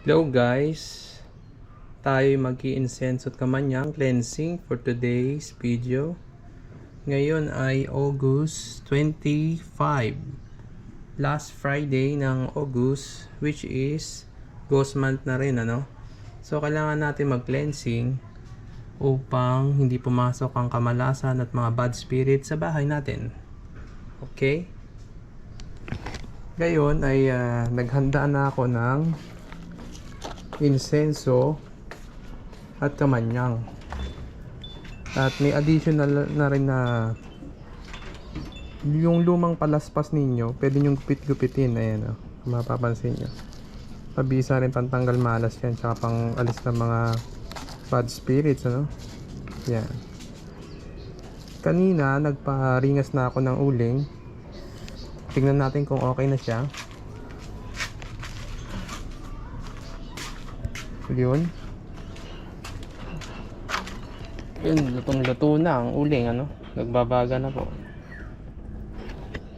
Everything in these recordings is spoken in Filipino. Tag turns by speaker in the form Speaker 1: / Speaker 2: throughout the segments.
Speaker 1: Hello guys, tayo mag incense at kamanyang cleansing for today's video. Ngayon ay August 25, last Friday ng August which is ghost month na rin ano. So kailangan natin mag cleansing upang hindi pumasok ang kamalasan at mga bad spirit sa bahay natin. Okay? Ngayon ay ah, naghanda na ako ng insenso at kamanyang. At may additional na rin na yung lumang palaspas ninyo, pwede nyong gupit-gupitin. Ayan o, kung mapapansin nyo. Pabisa rin pantanggal malas yan, tsaka pang alis ng mga bad spirits, ano? Yan. Kanina, nagparingas na ako ng uling. Tingnan natin kung okay na siya. Yun. Yun, lutong-luto na ang uling, ano? Nagbabaga na po.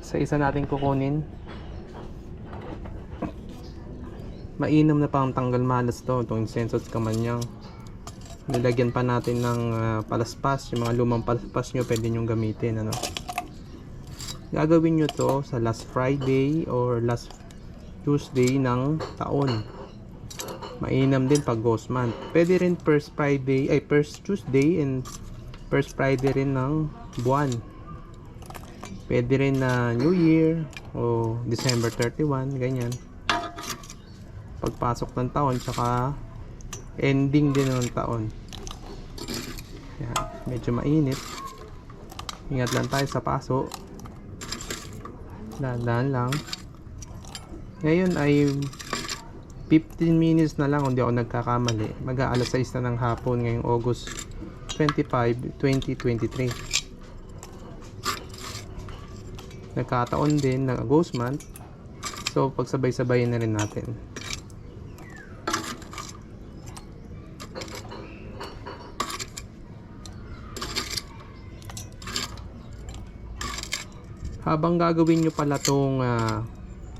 Speaker 1: Sa isa natin kukunin. Mainam na pang tanggal malas to, itong incense at kamanyang. Nilagyan pa natin ng ah, palaspas, yung mga lumang palaspas nyo pwede nyo gamitin, ano? Gagawin nyo to sa last Friday or last Tuesday ng taon. Mainam din pag ghost month. Pwede rin first Friday, ay first Tuesday and first Friday rin ng buwan. Pwede rin na New Year o December 31, ganyan. Pagpasok ng taon, tsaka ending din ng taon. Yan, medyo mainit. Ingat lang tayo sa paso. Dahan-dahan lang. Ngayon ay 15 minutes na lang kung di ako nagkakamali. Mag-aalas 6 na ng hapon ngayong August 25, 2023. Nagkataon din ng Ghost Month. So, pagsabay-sabayin na rin natin. Habang gagawin nyo pala tong ah,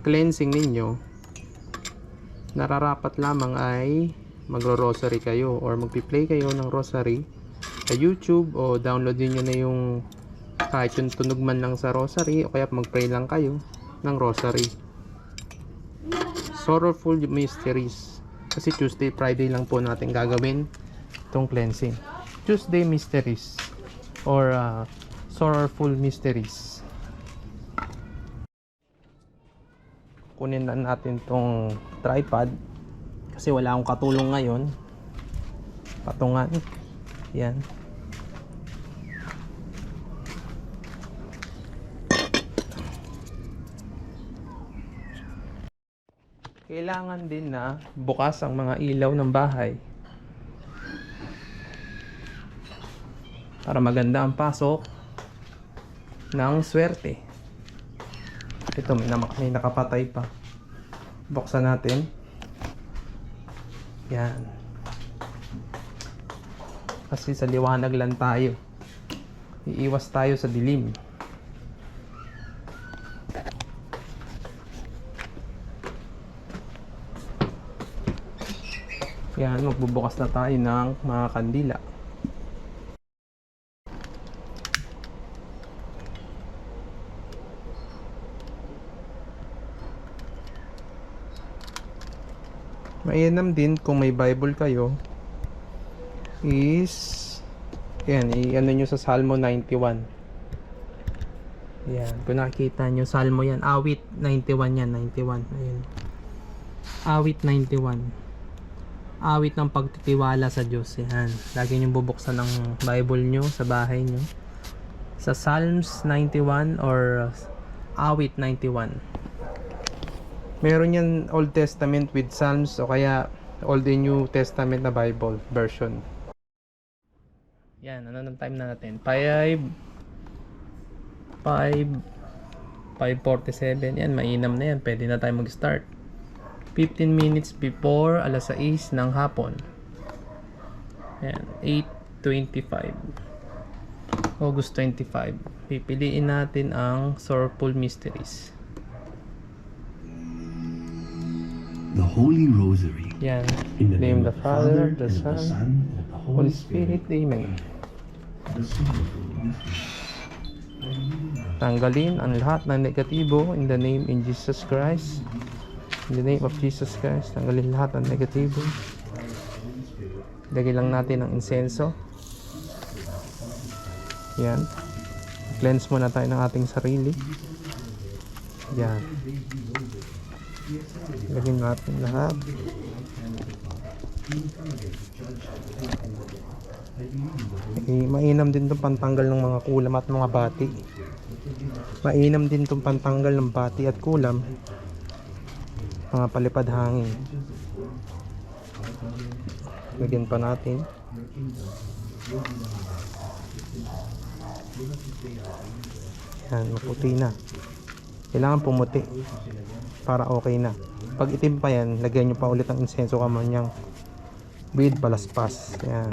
Speaker 1: cleansing ninyo, nararapat lamang ay magro-rosary kayo or magpi-play kayo ng rosary sa YouTube o downloadin nyo na yung kahit yung tunog man lang sa rosary o kaya mag-pray lang kayo ng rosary. Sorrowful Mysteries. Kasi Tuesday, Friday lang po natin gagawin itong cleansing. Tuesday Mysteries or uh, Sorrowful Mysteries. Kunin na natin tong tripod. Kasi wala akong katulong ngayon. Patungan yan. Kailangan din na bukas ang mga ilaw ng bahay. Para maganda ang pasok ng swerte ito may, namak may nakapatay pa. Buksan natin. Yan. Kasi sa liwanag lang tayo. Iiwas tayo sa dilim. Yan, magbubukas na tayo ng mga kandila. Mainam din kung may Bible kayo is yan, i-ano nyo sa Salmo 91. Yan, kung nakikita nyo, Salmo yan. Awit 91 yan, 91. Ayun. Awit 91. Awit ng pagtitiwala sa Diyos. Yan. Lagi nyo bubuksan ng Bible nyo sa bahay nyo. Sa Psalms 91 or Awit 91. Meron yan Old Testament with Psalms o kaya Old and New Testament na Bible version. Yan, ano ng time na natin? 5 5 5.47 Yan, mainam na yan. Pwede na tayo mag-start. 15 minutes before alas 6 ng hapon. Yan, 8.25 August 25 Pipiliin natin ang Sorrowful Mysteries
Speaker 2: the Holy Rosary.
Speaker 1: Yan.
Speaker 2: In the
Speaker 1: Name the Father, the
Speaker 2: and of
Speaker 1: Son,
Speaker 2: the Son, and of the
Speaker 1: Holy Spirit. Amen.
Speaker 2: The of the Holy Spirit.
Speaker 1: Tanggalin ang lahat ng negatibo in the name in Jesus Christ. In the name of Jesus Christ, tanggalin lahat ng negatibo. Lagay lang natin ang insenso. Yan. Cleanse muna tayo ng ating sarili. Yan. Lagyan natin lahat. Eh, mainam din itong pantanggal ng mga kulam at mga bati. Mainam din itong pantanggal ng bati at kulam. Mga palipad hangin. Lagyan pa natin. Yan, maputi na. Kailangan pumuti para okay na. Pag itim pa yan, lagyan nyo pa ulit ang insenso kamanyang with balaspas. Yan.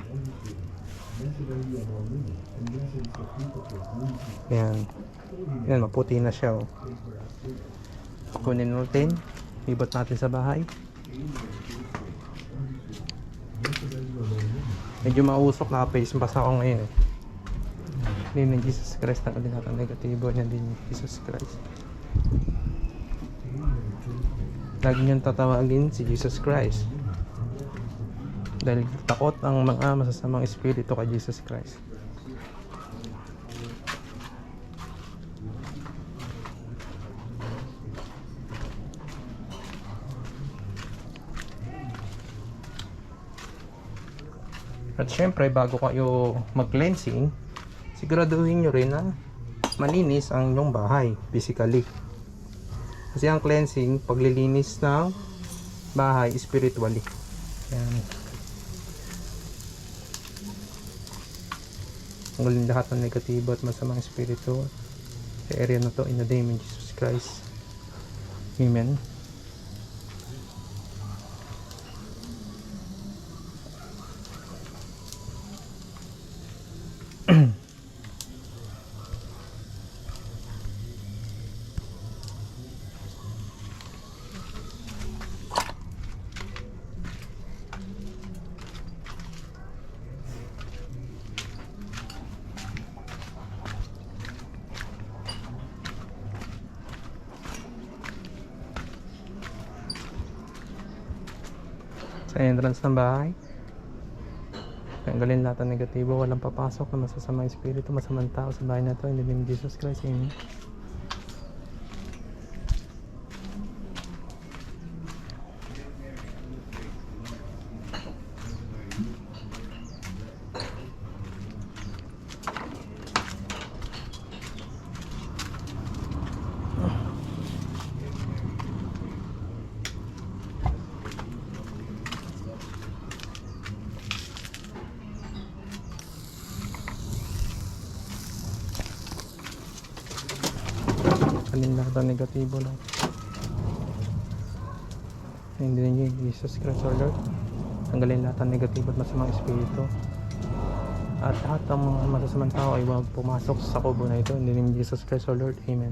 Speaker 1: Yan. Yan, maputi na siya. Oh. Kunin natin. Ibot natin sa bahay. Medyo mausok na face mask ako ngayon eh. Hindi ng Jesus Christ na din natin negatibo niya din Jesus Christ. Lagi niyong tatawagin si Jesus Christ. Dahil takot ang mga masasamang espiritu kay Jesus Christ. At syempre, bago kayo mag-cleansing, siguraduhin nyo rin na malinis ang inyong bahay, physically. Kasi ang cleansing, paglilinis ng bahay, spiritually. Yan. Tanggalin lahat ng negatibo at masamang espiritu sa area na to in the name of Jesus Christ. Amen. Sa entrance ng bahay. Tanggalin lahat ng negatibo, walang papasok na masasamang espiritu, masamang tao sa bahay na to. In the name of Jesus Christ, Amen. Ng negatibo lang. Name of Jesus Christ, our Lord. Tanggalin lahat ng negatibo at masamang espiritu. At lahat ng mga masasamang tao ay huwag pumasok sa kubo na ito. In the name Jesus Christ, our Lord. Amen.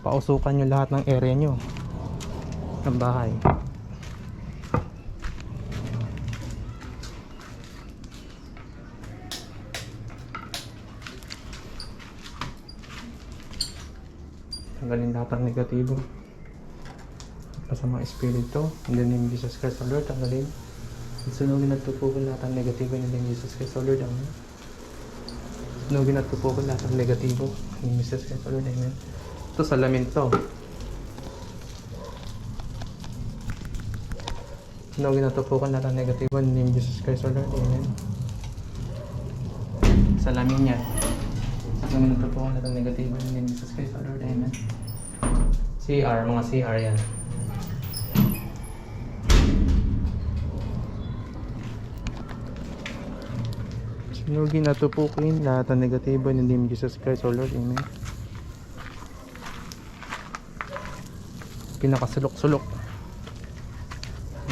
Speaker 1: Pausukan nyo lahat ng area nyo. Ng bahay. Tanggalin lahat ng negatibo. Masamang espiritu. In the name of Jesus Christ, our Lord. Tanggalin. Sunugin at tupukin lahat ng negatibo in the name of Jesus Christ, our Lord. Amen. Sunugin at tupukin lahat ng negatibo. In the Jesus Christ, our Lord. Amen. Ito, salamin to. Sunugin at tupukin lahat ng negatibo in the name of Jesus Christ, our Lord. Amen. Salamin yan. Sunugin at tupukin lahat ng negatibo in the Jesus Christ, our Lord. Amen. CR, mga CR yan. Sinugin at tupukin lahat ng negatibo the name Jesus Christ, our Lord. Amen. Pinakasulok-sulok.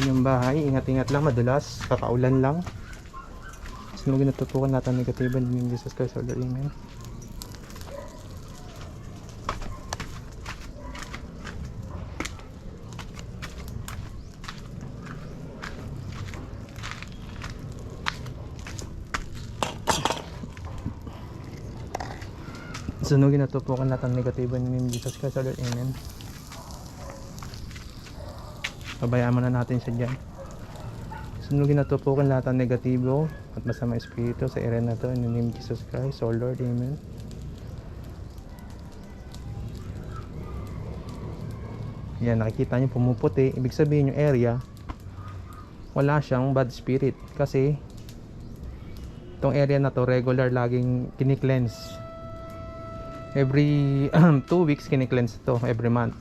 Speaker 1: Yung bahay, ingat-ingat lang, madulas, kakaulan lang. Sinugin at tupukin lahat ng negatibo the name Jesus Christ, our Lord. Amen. Sunugin at tupukan lahat ng negatibo ni Jesus Christ, our Lord. Amen. Pabayaan muna natin siya dyan. Sunugin at tupukan lahat ng negatibo at masama espiritu sa area na to in the name of Jesus Christ, our Lord. Amen. Yan, nakikita nyo pumuputi. Ibig sabihin yung area, wala siyang bad spirit. Kasi, itong area na to, regular, laging kinikleanse. Every 2 weeks, kinikleanse to. Every month.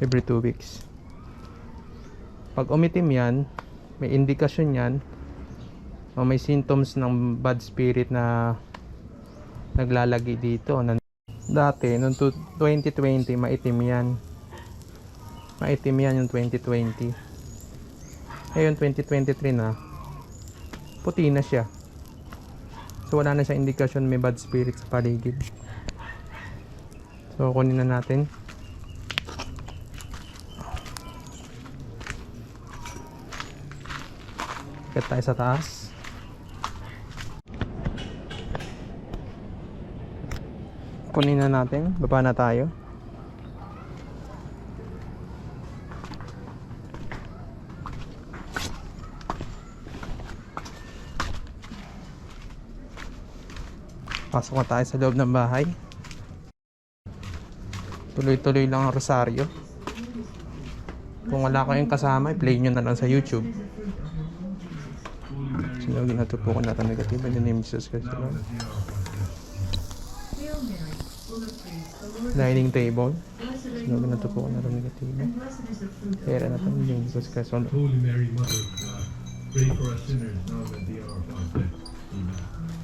Speaker 1: Every 2 weeks. Pag umitim yan, may indikasyon yan, o may symptoms ng bad spirit na naglalagi dito. Dati, noong tu- 2020, maitim yan. Maitim yan yung 2020. Ngayon, 2023 na, puti na siya. So, wala na siya indikasyon may bad spirit sa paligid. So, kunin na natin. Akit tayo sa taas. Kunin na natin. Baba na tayo. Pasok na tayo sa loob ng bahay. Tuloy-tuloy lang ang rosaryo. Kung wala kayong kasama, i-play nyo na lang sa YouTube. Sinugin na ito po kung natin negative in the name of Jesus Christ. Lord. Dining table. Sinugin na ito po kung natin negative. Pera na ito in the name of Jesus Christ. Lord.
Speaker 3: Holy Mary, Mother of God, pray for us sinners now and at the hour of our death. Amen.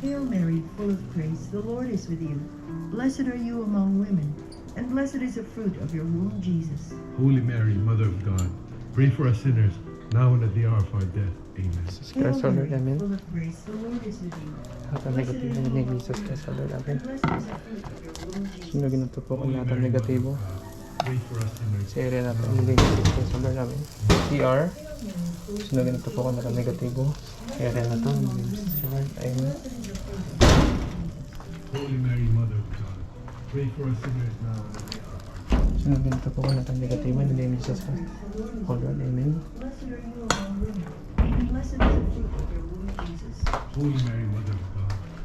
Speaker 4: Hail Mary, full of grace, the Lord is with you. Blessed are you among women, and blessed is the fruit of your womb, Jesus.
Speaker 3: Holy Mary, Mother of God, pray for us sinners now and at the hour of our death. Amen.
Speaker 1: Jesus
Speaker 4: Hail
Speaker 1: Christ, our Lord.
Speaker 4: Mary,
Speaker 1: Amen.
Speaker 4: full of grace, the Lord is with you.
Speaker 1: Lahat ng negative in the name of Jesus Christ, our Lord. Amen.
Speaker 4: And blessed is the fruit of your womb, Jesus.
Speaker 1: Sinugin na ito po kung natin negatibo.
Speaker 3: Pray for us sinners.
Speaker 1: Sa area natin in the name of Jesus Christ, our Lord. Amen. CR. Sinugin na ito po kung natin negatibo. Sa area na ito in the name of Jesus Christ, our Lord. Amen.
Speaker 3: Holy Mary, Mother of God, death.
Speaker 1: Sinugin na in the name of Jesus Christ, our Lord. Amen.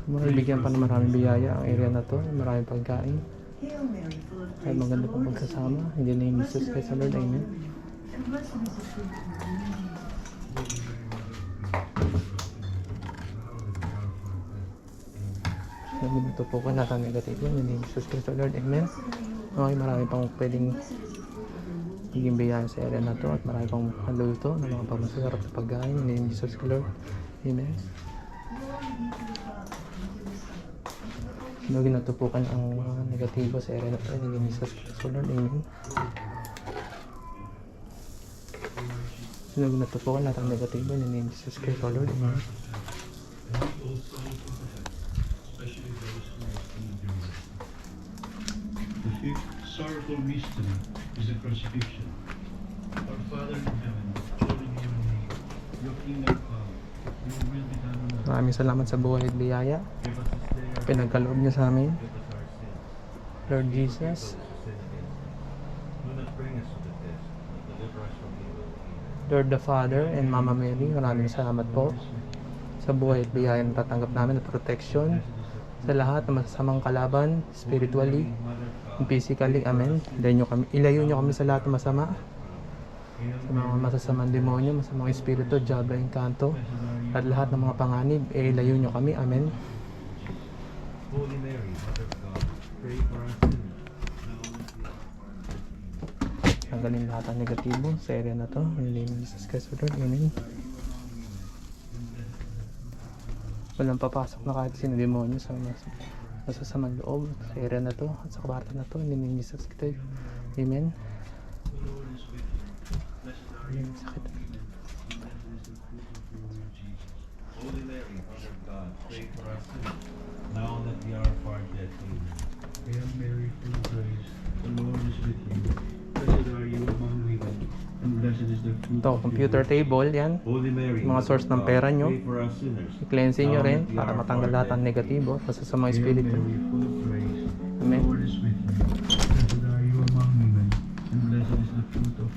Speaker 1: Mabibigyan pa ng maraming biyaya ang area na to. Maraming pagkain.
Speaker 4: The
Speaker 1: maganda
Speaker 4: with
Speaker 1: pagsasama. the name of Jesus Christ, Lord. Amen.
Speaker 4: women, and blessed is the fruit of your womb, Jesus.
Speaker 1: Sinugin na in the name of Jesus Christ, Lord. Amen. Okay, marami pang pwedeng maging biyaya sa area na to at marami pang haluto ng mga pamasarap na pagkain in the name Jesus Lord. Amen. Na ito po ang mga negatibo sa area na to in the name Jesus Christ, Lord. Amen. Na po lahat ng negatibo in the name Jesus Christ, Lord. Amen.
Speaker 3: Mystery is the crucifixion. Our Father in heaven, holy be your name. Your kingdom come. Your will be done on earth.
Speaker 1: Maraming salamat sa buhay at biyaya. Pinagkaloob niyo sa amin. Lord Jesus. Lord the Father, and Mama Mary, maraming salamat po sa buhay at biyaya na tatanggap namin at protection sa lahat ng masasamang kalaban, spiritually, physically. Amen. Ilayo nyo kami, ilayo nyo kami sa lahat ng masama, sa mga masasamang demonyo, masamang espiritu, diablo, encanto, at lahat ng mga panganib, eh, ilayo nyo kami. Amen.
Speaker 3: Holy Mary, Mother of God, pray for us sinners.
Speaker 1: Tanggalin lahat ng negatibo sa area na to. In the name of Jesus Christ, Lord. Amen. Walang papasok na kahit sino demonyo sa mas masasamang loob sa area na to at sa kwarto na to. In the name of Jesus Christ. Amen. Amen. Sakit.
Speaker 3: Holy Mary, Mother of God, pray for us sinners, now and at the hour of our death. Amen. Hail Mary, full of grace, the Lord is with you.
Speaker 1: Ito, computer
Speaker 3: your womb.
Speaker 1: table yan. Mga source ng pera nyo. I-cleanse nyo rin para matanggal lahat ng
Speaker 3: death.
Speaker 1: negatibo at sa mga espiritu. Amen.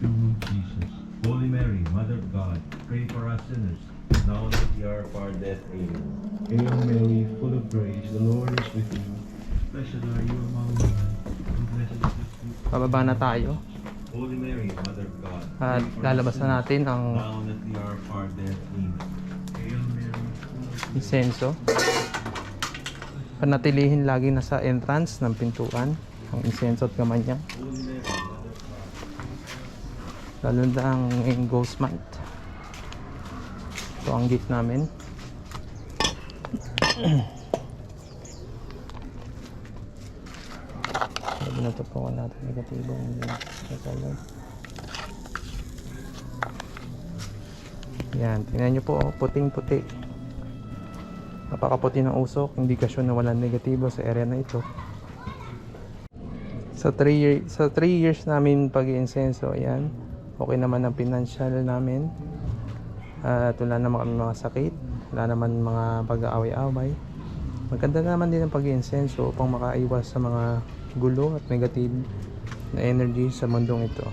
Speaker 3: Your womb, Jesus. Holy Mary, Mother of God, pray for us sinners, now and at the hour of our death. Amen. Hail Mary, full of grace, the Lord is with you. Blessed are you among women, and blessed is the fruit of
Speaker 1: Pababa na tayo.
Speaker 3: Holy Mary, Mother of God,
Speaker 1: At lalabas na natin ang insenso. Panatilihin lagi na sa entrance ng pintuan ang insenso at
Speaker 3: of God,
Speaker 1: Lalo na ang ghost month. Ito ang gift namin. Sabi na ito po natin negatibong color. Yan, tingnan nyo po, oh, puting-puti. Napakaputi ng usok, indikasyon na walang negatibo sa area na ito. Sa 3 year, sa 3 years namin pag-iinsenso, ayan, okay naman ang financial namin. At wala naman kami mga sakit, wala naman mga pag-aaway-away. Maganda naman din ang pag-iinsenso upang makaiwas sa mga gulo at negative na energy sa mundong ito.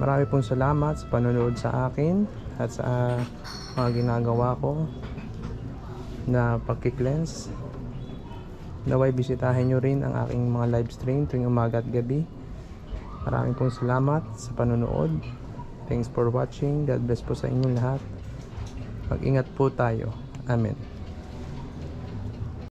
Speaker 1: Marami pong salamat sa panonood sa akin at sa mga ginagawa ko na pagkiklens. Naway bisitahin nyo rin ang aking mga live stream tuwing umaga at gabi. Maraming pong salamat sa panonood. Thanks for watching. God bless po sa inyong lahat. Mag-ingat po tayo. Amen.